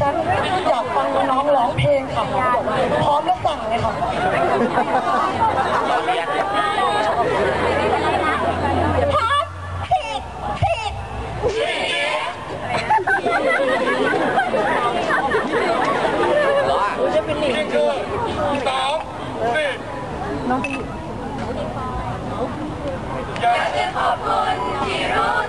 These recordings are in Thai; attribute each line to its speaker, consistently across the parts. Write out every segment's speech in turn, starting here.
Speaker 1: ฉันอยากฟังน้องร้องเพลงค่ะบพร้อมแล้วสั่งเลยค่ะร้อม
Speaker 2: ผิดผิดจะเป็องน้
Speaker 3: องขอ
Speaker 2: บคุณที่รู้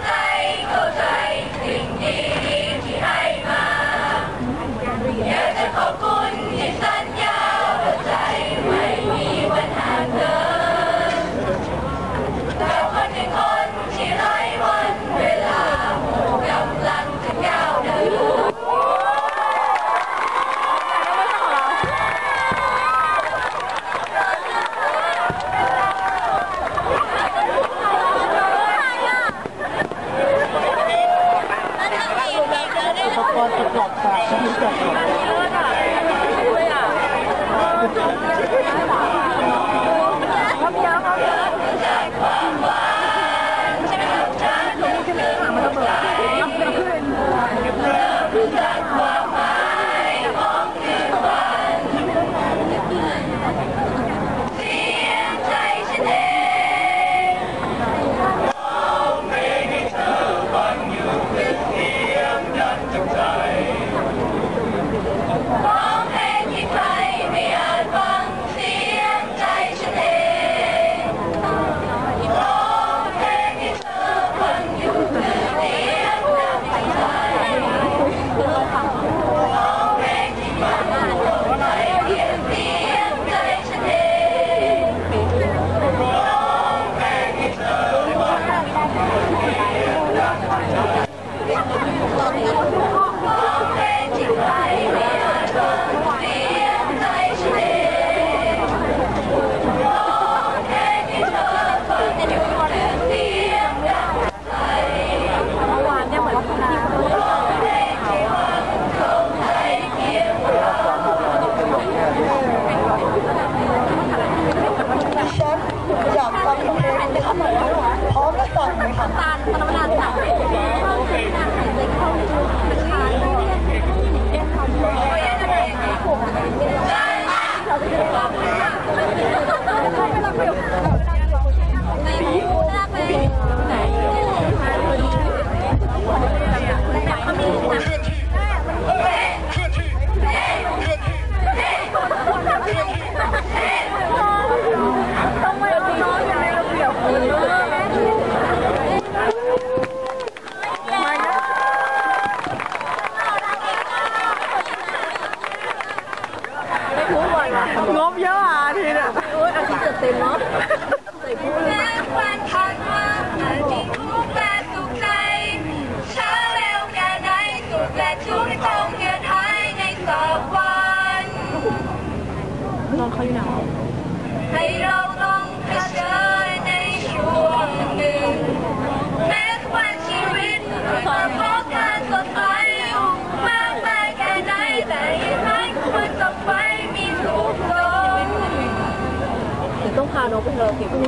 Speaker 3: โลกี่บู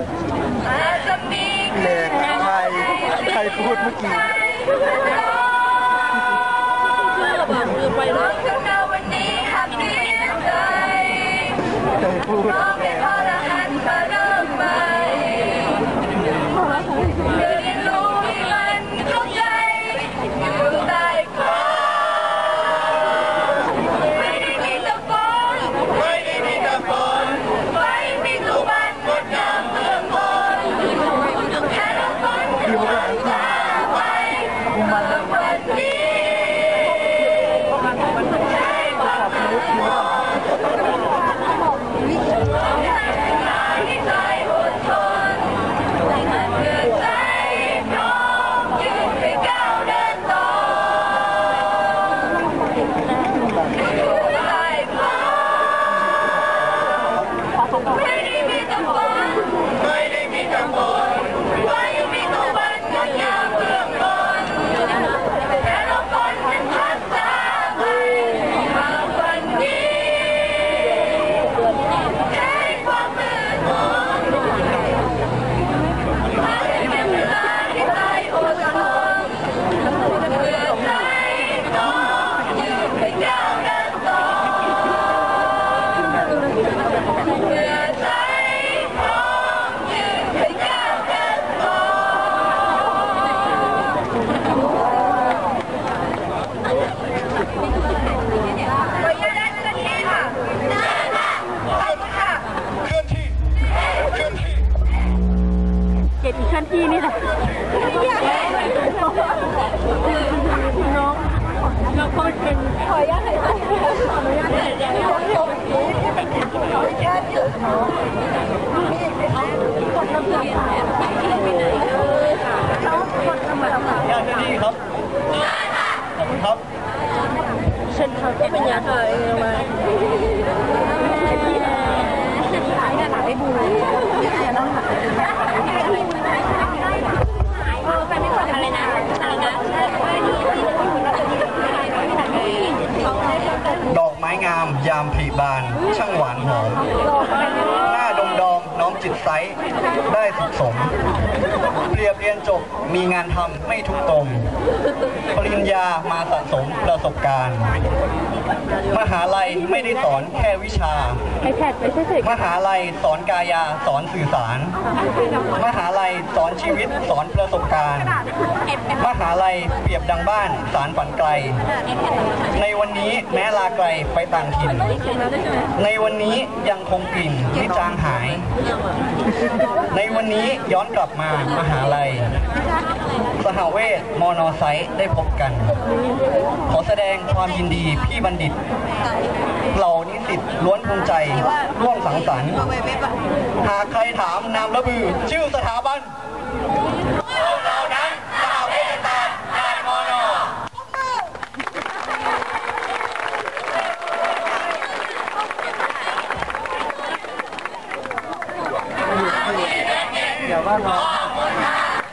Speaker 4: ใครใครพูดเมื่อกี้
Speaker 3: คือแบบคือไปแล้ว
Speaker 2: ใค
Speaker 4: รพูด
Speaker 2: ยาก
Speaker 4: ที่ครับขอบคุณครับ
Speaker 3: เช่นทำก็เป็นยาค่ะเองมาให้ดูเลย
Speaker 4: ดอกไม้งาม ยามผลิบาน ช่างหวานหอมหน้าดมดองน้อมจิตใสได้สุขสม เปรียบเรียนจบมีงานทำไม่ทุกตรงปริญญามาสะสมประสบการณ์ มหาลัยไม่ได้สอนแค่วิชา
Speaker 3: ไอแพดไม่ใช่เสก
Speaker 4: มหาลัยสอนกายาสอนสื่อสาร มหาลัยสอนชีวิตสอนประสบการณ์ มหาลัยเปรียบดังบ้านสารฝันไกล ในวันนี้แม้ลาไกลไปต่างถิ่น ในวันนี้ยังคงกลิ่นไม่จางหาย ในวันนี้ย้อนกลับมามหาลัย สหเวทมอนอไซต์ได้พบกัน ขอแสดงความยินดีพี่บัณฑิต เหล่านิสิตล้วนภูมิใจ ร่วมสังสรรค์ หากใครถามนามระบือ ชื่อสถาบัน
Speaker 1: vai lá.